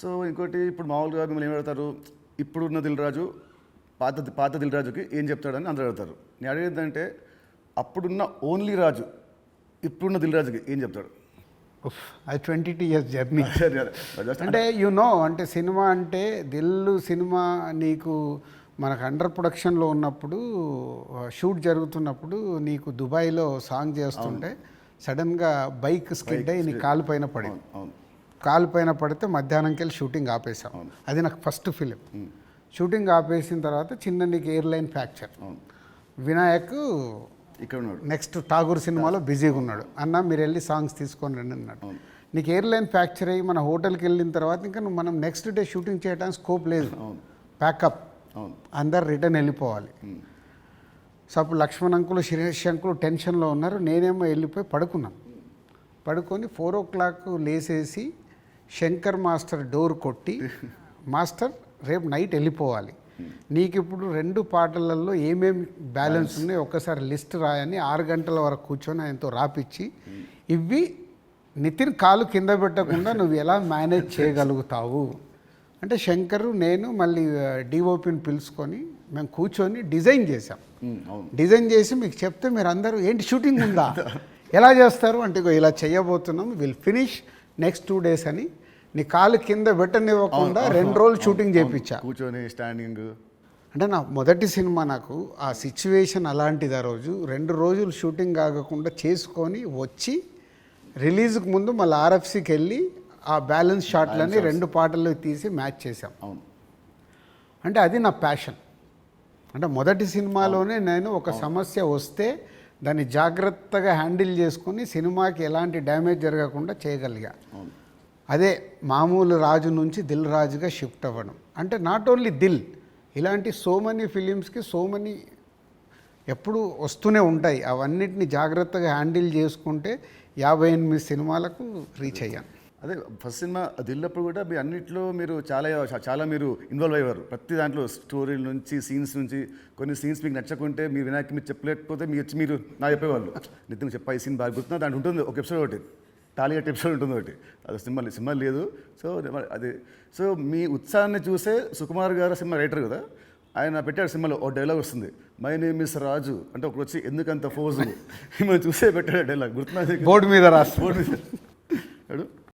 So ఇంకోటి ఇప్పుడు మామూలుగా మిమ్మల్ని ఏం అడుగుతారు? ఇప్పుడున్న దిల్రాజు పాత పాత దిల్రాజుకి ఏం చెప్తాడని అందరూ అడుగుతారు. నేను అడిగేది అంటే అప్పుడున్న ఓన్లీ రాజు ఇప్పుడున్న దిల్రాజుకి ఏం చెప్తాడు? అది ట్వంటీ టూ ఇయర్స్ జర్నీ. అంటే యు నో అంటే సినిమా అంటే దిల్లు సినిమా నీకు మనకు అండర్ ప్రొడక్షన్లో ఉన్నప్పుడు షూట్ జరుగుతున్నప్పుడు నీకు దుబాయ్లో సాంగ్ చేస్తుంటే సడన్గా బైక్ స్కిడ్ అయ్యి నీ కాలు పైన పడింది. కాలు పైన పడితే మధ్యాహ్నంకి వెళ్ళి షూటింగ్ ఆపేసాం అది నాకు ఫస్ట్ ఫిలిం. షూటింగ్ ఆపేసిన తర్వాత చిన్న నీకు ఎయిర్లైన్ ఫ్రాక్చర్. అవును. వినాయక్ ఇక్కడ ఉన్నాడు. నెక్స్ట్ ఠాగూర్ సినిమాలో బిజీగా ఉన్నాడు. అన్న మీరు వెళ్ళి సాంగ్స్ తీసుకొని రండి అన్నాడు. నీకు ఎయిర్లైన్ ఫ్రాక్చర్ అయ్యి మన హోటల్కి వెళ్ళిన తర్వాత ఇంకా మనం నెక్స్ట్ డే షూటింగ్ చేయడానికి స్కోప్ లేదు. ప్యాకప్ అందరు రిటర్న్ వెళ్ళిపోవాలి. సో అప్పుడు లక్ష్మణ్ అంకులు శిరీష్ అంకులు టెన్షన్లో ఉన్నారు. నేనేమో వెళ్ళిపోయి పడుకున్నాను. పడుకొని ఫోర్ ఓ క్లాక్ లేసేసి శంకర్ మాస్టర్ డోర్ కొట్టి మాస్టర్ రేపు నైట్ వెళ్ళిపోవాలి. నీకు ఇప్పుడు రెండు పాటలలో ఏమేమి బ్యాలెన్స్ ఉన్నాయో ఒక్కసారి లిస్ట్ రాయని ఆరు గంటల వరకు కూర్చొని ఆయనతో రాపిచ్చి ఇవి నితిన్ కాలు కింద పెట్టకుండా నువ్వు ఎలా మేనేజ్ చేయగలుగుతావు? అంటే శంకర్ నేను మళ్ళీ డిఓపిని పిలుచుకొని మేము కూర్చొని డిజైన్ చేసాం డిజైన్ చేసి మీకు చెప్తే మీరు అందరూ ఏంటి షూటింగ్ ఉందా? ఎలా చేస్తారు? అంటే ఇలా చేయబోతున్నాం will finish next two days అని నీ కాలు కింద పెట్టనివ్వకుండా రెండు రోజులు షూటింగ్ చేయించా. కూర్చొని స్టాండింగ్ అంటే నా మొదటి సినిమా నాకు ఆ సిచ్యువేషన్ అలాంటిది ఆ రోజు. రెండు రోజులు షూటింగ్ కాకుండా చేసుకొని వచ్చి రిలీజ్కి ముందు మళ్ళీ ఆర్ఎఫ్సికి వెళ్ళి ఆ బ్యాలెన్స్ షాట్లని రెండు పాటలు తీసి మ్యాచ్ చేశాం. అవును. అంటే అది నా ప్యాషన్ అంటే మొదటి సినిమాలోనే నేను ఒక సమస్య వస్తే దాన్ని జాగ్రత్తగా హ్యాండిల్ చేసుకుని సినిమాకి ఎలాంటి డ్యామేజ్ జరగకుండా చేయగలిగా. అదే మామూలు రాజు నుంచి దిల్ రాజుగా షిఫ్ట్ అవ్వడం. అంటే నాట్ ఓన్లీ దిల్ ఇలాంటి సో మెనీ ఫిలిమ్స్కి సో మెనీ ఎప్పుడు వస్తూనే ఉంటాయి. అవన్నిటిని జాగ్రత్తగా హ్యాండిల్ చేసుకుంటే యాభై ఎనిమిది సినిమాలకు రీచ్ అయ్యాను. అదే ఫస్ట్ సినిమా దిల్లప్పుడు కూడా మీ అన్నిట్లో మీరు చాలా చాలా మీరు ఇన్వాల్వ్ అయ్యారు ప్రతి దాంట్లో స్టోరీల నుంచి సీన్స్ నుంచి కొన్ని సీన్స్ మీకు నచ్చకుంటే మీ వినాయక్ మీరు చెప్పలేకపోతే మీరు వచ్చి మీరు నా చెప్పేవాళ్ళు. నితిన్ చెప్పా ఈ సీన్ బాగా గుర్తున్నా దాంట్లో ఉంటుంది ఒక ఎపిసోడ్ ఒకటి. టాలీగట్ ఎపిసోడ్ ఉంటుంది ఒకటి. అది సినిమా సినిమా లేదు. సో అది సో మీ ఉత్సాహాన్ని చూసే సుకుమార్ గారు సినిమా రైటర్ కదా ఆయన పెట్టాడు సినిమాలో ఒక డైలాగ్ వస్తుంది. మై నేమ్ ఇస్ రాజు అంటే ఒకరు వచ్చి ఎందుకంత ఫోజు మిమ్మల్ని చూసే పెట్టాడు డైలాగ్ గుర్తున్నా బోర్డు మీద రాస్తా బోర్డు మీద. అడు